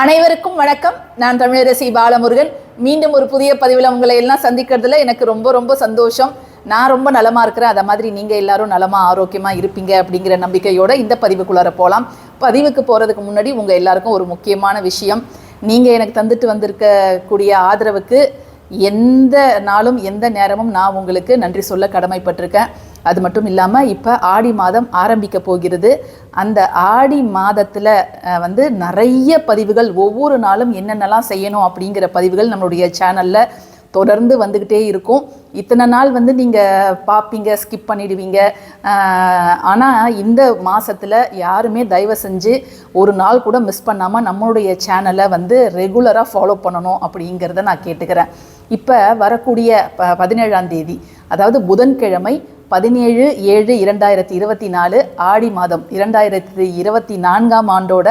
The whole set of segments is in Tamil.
அனைவருக்கும் வணக்கம். நான் தமிழரசி பாலமுருகன். மீண்டும் ஒரு புதிய பதிவில் உங்களை எல்லாம் சந்திக்கிறதுல எனக்கு ரொம்ப ரொம்ப சந்தோஷம். நான் ரொம்ப நலமா இருக்கிறேன். அதை மாதிரி நீங்க எல்லாரும் நலமா ஆரோக்கியமா இருப்பீங்க அப்படிங்கிற நம்பிக்கையோட இந்த பதிவுக்குள்ளார போகலாம் பதிவுக்கு போறதுக்கு முன்னாடி உங்க எல்லாருக்கும் ஒரு முக்கியமான விஷயம். நீங்க எனக்கு தந்துட்டு வந்திருக்க கூடிய ஆதரவுக்கு எந்த நாளும் எந்த நேரமும் நான் உங்களுக்கு நன்றி சொல்ல கடமைப்பட்டிருக்கேன். அது மட்டும் இல்லாமல் இப்போ ஆடி மாதம் ஆரம்பிக்க போகிறது. அந்த ஆடி மாதத்தில் வந்து நிறைய பதிவுகள் ஒவ்வொரு நாளும் என்னென்னலாம் செய்யணும் அப்படிங்கிற பதிவுகள் நம்மளுடைய சேனலில் தொடர்ந்து வந்துக்கிட்டே இருக்கும். இத்தனை நாள் வந்து நீங்கள் பார்ப்பீங்க ஸ்கிப் பண்ணிடுவீங்க. ஆனால் இந்த மாதத்தில் யாருமே தயவு செஞ்சு ஒரு நாள் கூட மிஸ் பண்ணாமல் நம்மளுடைய சேனலை வந்து ரெகுலராக ஃபாலோ பண்ணணும் அப்படிங்கிறத நான் கேட்டுக்கிறேன். இப்போ வரக்கூடிய ப பதினேழாம் தேதி அதாவது புதன்கிழமை பதினேழு ஏழு இரண்டாயிரத்தி இருபத்தி நாலு ஆடி மாதம் இரண்டாயிரத்தி இருபத்தி நான்காம் ஆண்டோட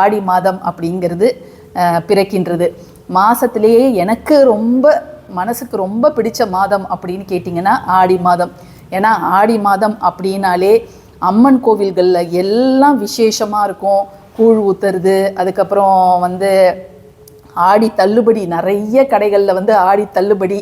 ஆடி மாதம் அப்படிங்கிறது பிறக்கின்றது. மாதத்திலேயே எனக்கு ரொம்ப மனசுக்கு ரொம்ப பிடிச்ச மாதம் அப்படின்னு கேட்டிங்கன்னா ஆடி மாதம். ஏன்னா ஆடி மாதம் அப்படின்னாலே அம்மன் கோவில்களில் எல்லாம் விசேஷமாக இருக்கும். கூழ் ஊத்துறது அதுக்கப்புறம் வந்து ஆடி தள்ளுபடி நிறைய கடைகளில் வந்து ஆடி தள்ளுபடி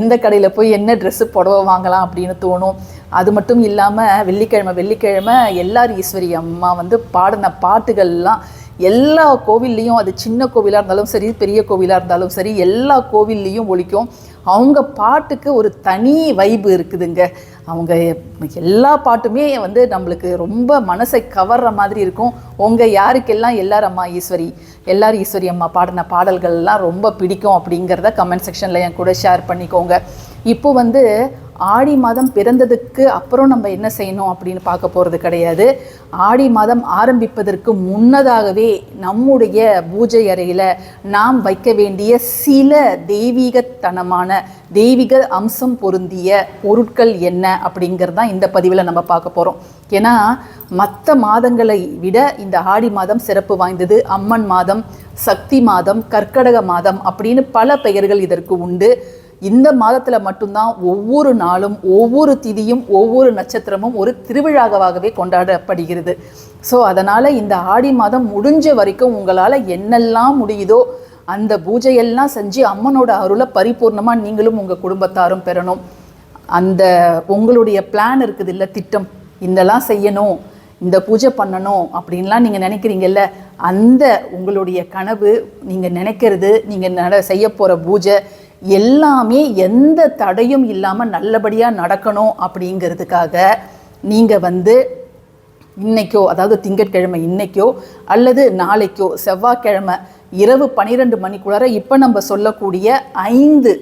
எந்த கடையில் போய் என்ன ட்ரெஸ்ஸு புடவை வாங்கலாம் அப்படின்னு தோணும். அது மட்டும் இல்லாமல் வெள்ளிக்கிழமை வெள்ளிக்கிழமை எல்லார் ஈஸ்வரி அம்மா வந்து பாடின பாட்டுகள்லாம் எல்லா கோவில்லையும் அது சின்ன கோவிலாக இருந்தாலும் சரி பெரிய கோவிலாக இருந்தாலும் சரி எல்லா கோவில்லையும் ஒழிக்கும் அவங்க பாட்டுக்கு ஒரு தனி வைப்பு இருக்குதுங்க. அவங்க எல்லா பாட்டுமே வந்து நம்மளுக்கு ரொம்ப மனசை கவர்ற மாதிரி இருக்கும். உங்கள் யாருக்கெல்லாம் எல்லார் அம்மா ஈஸ்வரி எல்லார் ஈஸ்வரி அம்மா பாடின பாடல்கள்லாம் ரொம்ப பிடிக்கும் அப்படிங்கிறத கமெண்ட் செக்ஷனில் என் கூட ஷேர் பண்ணிக்கோங்க. இப்போ வந்து ஆடி மாதம் பிறந்ததுக்கு அப்புறம் நம்ம என்ன செய்யணும் அப்படின்னு பார்க்க போகிறது கிடையாது. ஆடி மாதம் ஆரம்பிப்பதற்கு முன்னதாகவே நம்முடைய பூஜை அறையில் நாம் வைக்க வேண்டிய சில தெய்வீகத்தனமான தெய்வீக அம்சம் பொருந்திய பொருட்கள் என்ன அப்படிங்கிறது தான் இந்த பதிவில் நம்ம பார்க்க போகிறோம் ஏன்னா மற்ற மாதங்களை விட இந்த ஆடி மாதம் சிறப்பு வாய்ந்தது. அம்மன் மாதம் சக்தி மாதம் கர்க்கடக மாதம் அப்படின்னு பல பெயர்கள் இதற்கு உண்டு. இந்த மாதத்தில் மட்டும்தான் ஒவ்வொரு நாளும் ஒவ்வொரு திதியும் ஒவ்வொரு நட்சத்திரமும் ஒரு திருவிழாவாகவே கொண்டாடப்படுகிறது. ஸோ அதனால் இந்த ஆடி மாதம் முடிஞ்ச வரைக்கும் உங்களால் என்னெல்லாம் முடியுதோ அந்த பூஜையெல்லாம் செஞ்சு அம்மனோட அருளை பரிபூர்ணமாக நீங்களும் உங்கள் குடும்பத்தாரும் பெறணும். அந்த உங்களுடைய பிளான் இருக்குது இல்லை திட்டம். இதெல்லாம் செய்யணும் இந்த பூஜை பண்ணணும் அப்படின்லாம் நீங்கள் நினைக்கிறீங்கல்ல அந்த உங்களுடைய கனவு நீங்கள் நினைக்கிறது நீங்கள் நட செய்ய போகிற பூஜை எல்லாமே எந்த தடையும் இல்லாமல் நல்லபடியாக நடக்கணும் அப்படிங்கிறதுக்காக நீங்கள் வந்து இன்னைக்கோ அதாவது திங்கட்கிழமை இன்னைக்கோ அல்லது நாளைக்கோ செவ்வாய்க்கிழமை இரவு பன்னிரெண்டு மணிக்குள்ளார இப்போ நம்ம சொல்லக்கூடிய ஐந்து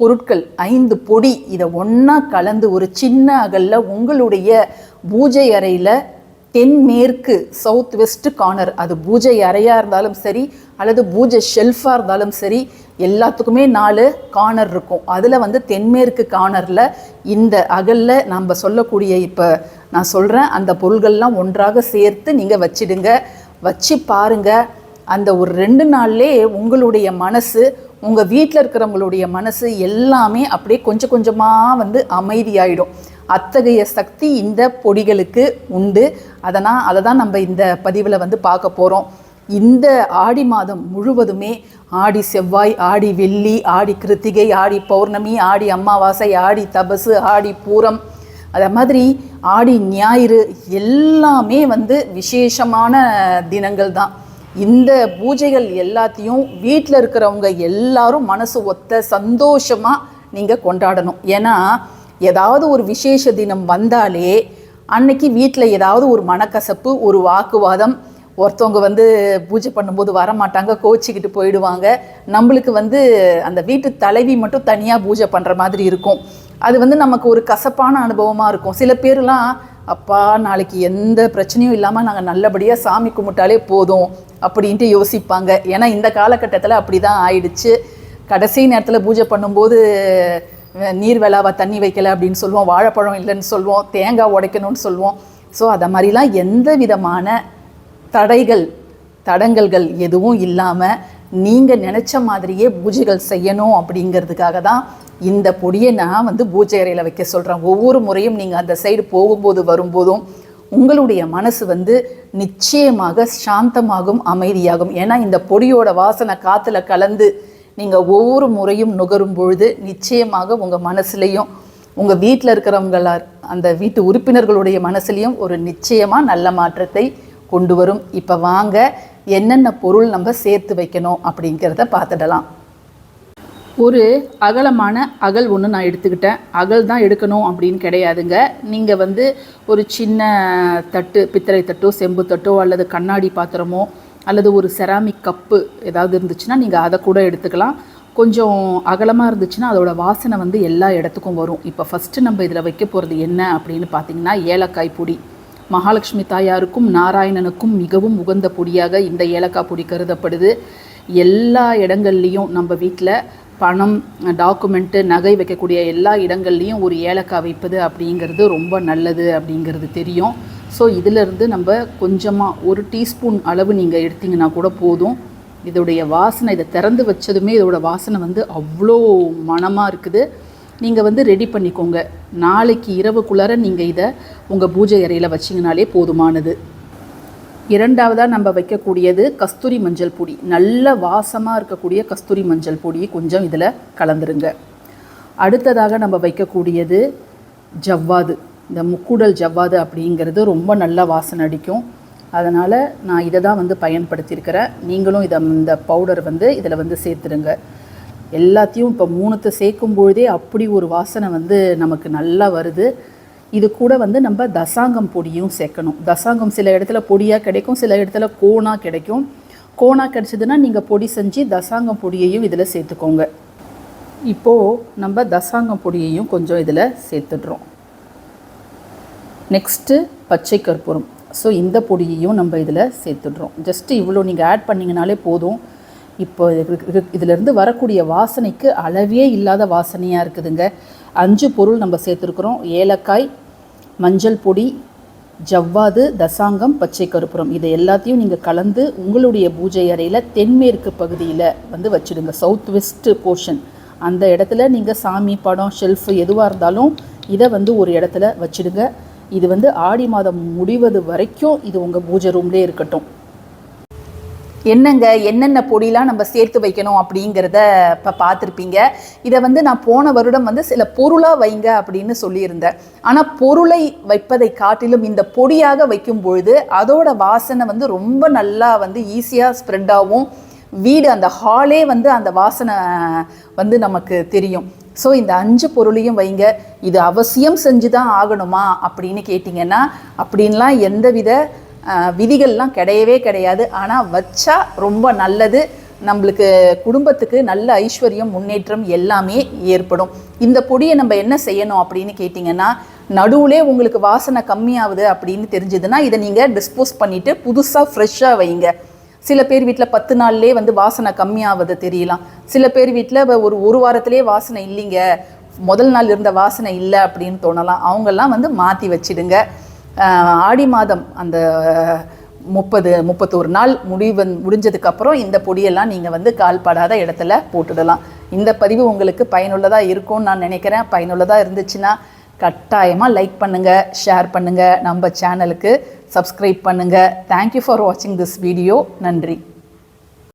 பொருட்கள் ஐந்து பொடி இதை ஒன்றா கலந்து ஒரு சின்ன அகலில் உங்களுடைய பூஜை அறையில் தென்மேற்கு சவுத் வெஸ்ட் கார்னர் அது பூஜை அறையாக இருந்தாலும் சரி அல்லது பூஜை ஷெல்ஃபாக இருந்தாலும் சரி எல்லாத்துக்குமே நாலு கார்னர் இருக்கும். அதில் வந்து தென்மேற்கு கார்னரில் இந்த அகலில் நம்ம சொல்லக்கூடிய இப்போ நான் சொல்கிறேன் அந்த பொருள்கள்லாம் ஒன்றாக சேர்த்து நீங்கள் வச்சிடுங்க. வச்சு பாருங்கள் அந்த ஒரு ரெண்டு நாள்லே உங்களுடைய மனசு உங்கள் வீட்டில் இருக்கிறவங்களுடைய மனசு எல்லாமே அப்படியே கொஞ்சம் கொஞ்சமாக வந்து அமைதியாயிடும். அத்தகைய சக்தி இந்த பொடிகளுக்கு உண்டு. அதனால் அதை தான் நம்ம இந்த பதிவில் வந்து பார்க்க போகிறோம் இந்த ஆடி மாதம் முழுவதுமே ஆடி செவ்வாய் ஆடி வெள்ளி ஆடி கிருத்திகை ஆடி பௌர்ணமி ஆடி அமாவாசை ஆடி தபசு ஆடி பூரம் அதை மாதிரி ஆடி ஞாயிறு எல்லாமே வந்து விசேஷமான தினங்கள் தான். இந்த பூஜைகள் எல்லாத்தையும் வீட்டில் இருக்கிறவங்க எல்லாரும் மனசு ஒத்த சந்தோஷமாக நீங்கள் கொண்டாடணும். ஏன்னா ஏதாவது ஒரு விசேஷ தினம் வந்தாலே அன்னைக்கு வீட்டில் ஏதாவது ஒரு மனக்கசப்பு ஒரு வாக்குவாதம் ஒருத்தவங்க வந்து பூஜை பண்ணும்போது வர மாட்டாங்க கோச்சிக்கிட்டு போயிடுவாங்க. நம்மளுக்கு வந்து அந்த வீட்டு தலைவி மட்டும் தனியாக பூஜை பண்ணுற மாதிரி இருக்கும். அது வந்து நமக்கு ஒரு கசப்பான அனுபவமாக இருக்கும். சில பேர்லாம் அப்பா நாளைக்கு எந்த பிரச்சனையும் இல்லாமல் நாங்கள் நல்லபடியாக சாமி கும்பிட்டாலே போதும் அப்படின்ட்டு யோசிப்பாங்க. ஏன்னா இந்த காலகட்டத்தில் அப்படி தான் ஆயிடுச்சு. கடைசி நேரத்தில் பூஜை பண்ணும்போது நீர் வெளாவா தண்ணி வைக்கலை அப்படின்னு சொல்லுவோம் வாழைப்பழம் இல்லைன்னு சொல்லுவோம் தேங்காய் உடைக்கணும்னு சொல்லுவோம். ஸோ அதை மாதிரிலாம் எந்த விதமான தடைகள் தடங்கல்கள் எதுவும் இல்லாமல் நீங்கள் நினச்ச மாதிரியே பூஜைகள் செய்யணும் அப்படிங்கிறதுக்காக தான் இந்த பொடியை நான் வந்து பூஜை அறையில் வைக்க சொல்கிறேன் ஒவ்வொரு முறையும் நீங்கள் அந்த சைடு போகும்போது வரும்போதும் உங்களுடைய மனசு வந்து நிச்சயமாக சாந்தமாகும் அமைதியாகும். ஏன்னா இந்த பொடியோட வாசனை காற்றுல கலந்து நீங்கள் ஒவ்வொரு முறையும் நுகரும் பொழுது நிச்சயமாக உங்கள் மனசுலையும் உங்கள் வீட்டில் இருக்கிறவங்களா அந்த வீட்டு உறுப்பினர்களுடைய மனசுலையும் ஒரு நிச்சயமாக நல்ல மாற்றத்தை கொண்டு வரும். இப்போ வாங்க என்னென்ன பொருள் நம்ம சேர்த்து வைக்கணும் அப்படிங்கிறத பார்த்துடலாம். ஒரு அகலமான அகல் ஒன்று நான் எடுத்துக்கிட்டேன். அகல் தான் எடுக்கணும் அப்படின்னு கிடையாதுங்க. நீங்கள் வந்து ஒரு சின்ன தட்டு பித்தளை தட்டோ செம்பு தட்டோ அல்லது கண்ணாடி பாத்திரமோ அல்லது ஒரு செராமிக் கப்பு ஏதாவது இருந்துச்சுன்னா நீங்கள் அதை கூட எடுத்துக்கலாம். கொஞ்சம் அகலமாக இருந்துச்சுன்னா அதோட வாசனை வந்து எல்லா இடத்துக்கும் வரும். இப்போ ஃபஸ்ட்டு நம்ம இதில் வைக்க போகிறது என்ன அப்படின்னு பார்த்தீங்கன்னா ஏலக்காய் பொடி. மகாலட்சுமி தாயாருக்கும் நாராயணனுக்கும் மிகவும் உகந்த பொடியாக இந்த ஏலக்காய் பொடி கருதப்படுது. எல்லா இடங்கள்லையும் நம்ம வீட்டில் பணம் டாக்குமெண்ட்டு நகை வைக்கக்கூடிய எல்லா இடங்கள்லையும் ஒரு ஏலக்காய் வைப்பது அப்படிங்கிறது ரொம்ப நல்லது அப்படிங்கிறது தெரியும். ஸோ இதிலிருந்து நம்ம கொஞ்சமாக ஒரு டீஸ்பூன் அளவு நீங்கள் எடுத்திங்கன்னா கூட போதும். இதோடைய வாசனை இதை திறந்து வச்சதுமே இதோட வாசனை வந்து அவ்வளோ மணமாக இருக்குது. நீங்கள் வந்து ரெடி பண்ணிக்கோங்க. நாளைக்கு இரவுக்குள்ளார நீங்கள் இதை உங்கள் பூஜை அறையில் வச்சிங்கனாலே போதுமானது. இரண்டாவதாக நம்ம வைக்கக்கூடியது கஸ்தூரி மஞ்சள் பொடி. நல்ல வாசமாக இருக்கக்கூடிய கஸ்தூரி மஞ்சள் பொடியை கொஞ்சம் இதில் கலந்துருங்க. அடுத்ததாக நம்ம வைக்கக்கூடியது ஜவ்வாது. இந்த முக்கூடல் ஜவ்வாது அப்படிங்கிறது ரொம்ப நல்ல வாசனை அடிக்கும். அதனால் நான் இதை தான் வந்து பயன்படுத்தியிருக்கிறேன். நீங்களும் இதை இந்த பவுடர் வந்து இதில் வந்து சேர்த்துருங்க எல்லாத்தையும் இப்போ மூணுத்தை சேர்க்கும் பொழுதே அப்படி ஒரு வாசனை வந்து நமக்கு நல்லா வருது. இது கூட வந்து நம்ம தசாங்கம் பொடியும் சேர்க்கணும். தசாங்கம் சில இடத்துல பொடியாக கிடைக்கும் சில இடத்துல கோனாக கிடைக்கும். கோனாக கிடச்சிதுன்னா நீங்கள் பொடி செஞ்சு தசாங்கம் பொடியையும் இதில் சேர்த்துக்கோங்க. இப்போது நம்ம தசாங்கம் பொடியையும் கொஞ்சம் இதில் சேர்த்துடுறோம். நெக்ஸ்ட்டு பச்சை கற்பூரம். ஸோ இந்த பொடியையும் நம்ம இதில் சேர்த்துடுறோம். ஜஸ்ட்டு இவ்வளோ நீங்கள் ஆட் பண்ணிங்கனாலே போதும். இப்போ இதிலிருந்து வரக்கூடிய வாசனைக்கு அளவே இல்லாத வாசனையாக இருக்குதுங்க. அஞ்சு பொருள் நம்ம சேர்த்துருக்குறோம். ஏலக்காய் மஞ்சள் பொடி ஜவ்வாது தசாங்கம் பச்சை கருப்புரம் இதை எல்லாத்தையும் நீங்கள் கலந்து உங்களுடைய பூஜை அறையில் தென்மேற்கு பகுதியில் வந்து வச்சுடுங்க. சவுத் வெஸ்ட் போர்ஷன் அந்த இடத்துல நீங்கள் சாமி படம் ஷெல்ஃபு எதுவாக இருந்தாலும் இதை வந்து ஒரு இடத்துல வச்சுடுங்க. இது வந்து ஆடி மாதம் முடிவது வரைக்கும் இது உங்கள் பூஜை ரூம்லேயே இருக்கட்டும். என்னங்க என்னென்ன பொடிலாம் நம்ம சேர்த்து வைக்கணும் அப்படிங்கிறத இப்போ பார்த்துருப்பீங்க. இதை வந்து நான் போன வருடம் வந்து சில பொருளாக வைங்க அப்படின்னு சொல்லியிருந்தேன். ஆனால் பொருளை வைப்பதை காட்டிலும் இந்த பொடியாக வைக்கும் பொழுது அதோட வாசனை வந்து ரொம்ப நல்லா வந்து ஈஸியாக ஸ்ப்ரெட் ஆகும். வீடு அந்த ஹாலே வந்து அந்த வாசனை வந்து நமக்கு தெரியும். ஸோ இந்த அஞ்சு பொருளையும் வைங்க. இது அவசியம் செஞ்சு தான் ஆகணுமா அப்படின்னு கேட்டிங்கன்னா அப்படின்லாம் எந்தவித விதிகள்லாம் கிடையவே கிடையாது. ஆனால் வச்சா ரொம்ப நல்லது. நம்மளுக்கு குடும்பத்துக்கு நல்ல ஐஸ்வர்யம் முன்னேற்றம் எல்லாமே ஏற்படும். இந்த பொடியை நம்ம என்ன செய்யணும் அப்படின்னு கேட்டிங்கன்னா நடுவுலே உங்களுக்கு வாசனை கம்மியாகுது அப்படின்னு தெரிஞ்சதுன்னா இதை நீங்கள் டிஸ்போஸ் பண்ணிவிட்டு புதுசாக ஃப்ரெஷ்ஷாக வைங்க. சில பேர் வீட்டில் பத்து நாள்லேயே வந்து வாசனை கம்மியாவது தெரியலாம். சில பேர் வீட்டில் ஒரு ஒரு வாரத்திலே வாசனை இல்லைங்க. முதல் நாள் இருந்த வாசனை இல்லை அப்படின்னு தோணலாம். அவங்கெல்லாம் வந்து மாற்றி வச்சிடுங்க. ஆடி மாதம் அந்த முப்பது முப்பத்தோரு நாள் முடிவு முடிஞ்சதுக்கப்புறம் இந்த பொடியெல்லாம் நீங்கள் வந்து கால்படாத இடத்துல போட்டுடலாம். இந்த பதிவு உங்களுக்கு பயனுள்ளதாக இருக்கும்னு நான் நினைக்கிறேன். பயனுள்ளதாக இருந்துச்சுன்னா கட்டாயமாக லைக் பண்ணுங்கள் ஷேர் பண்ணுங்கள் நம்ம சேனலுக்கு சப்ஸ்கிரைப் பண்ணுங்கள் தேங்க்யூ ஃபார் வாட்சிங் திஸ் வீடியோ நன்றி.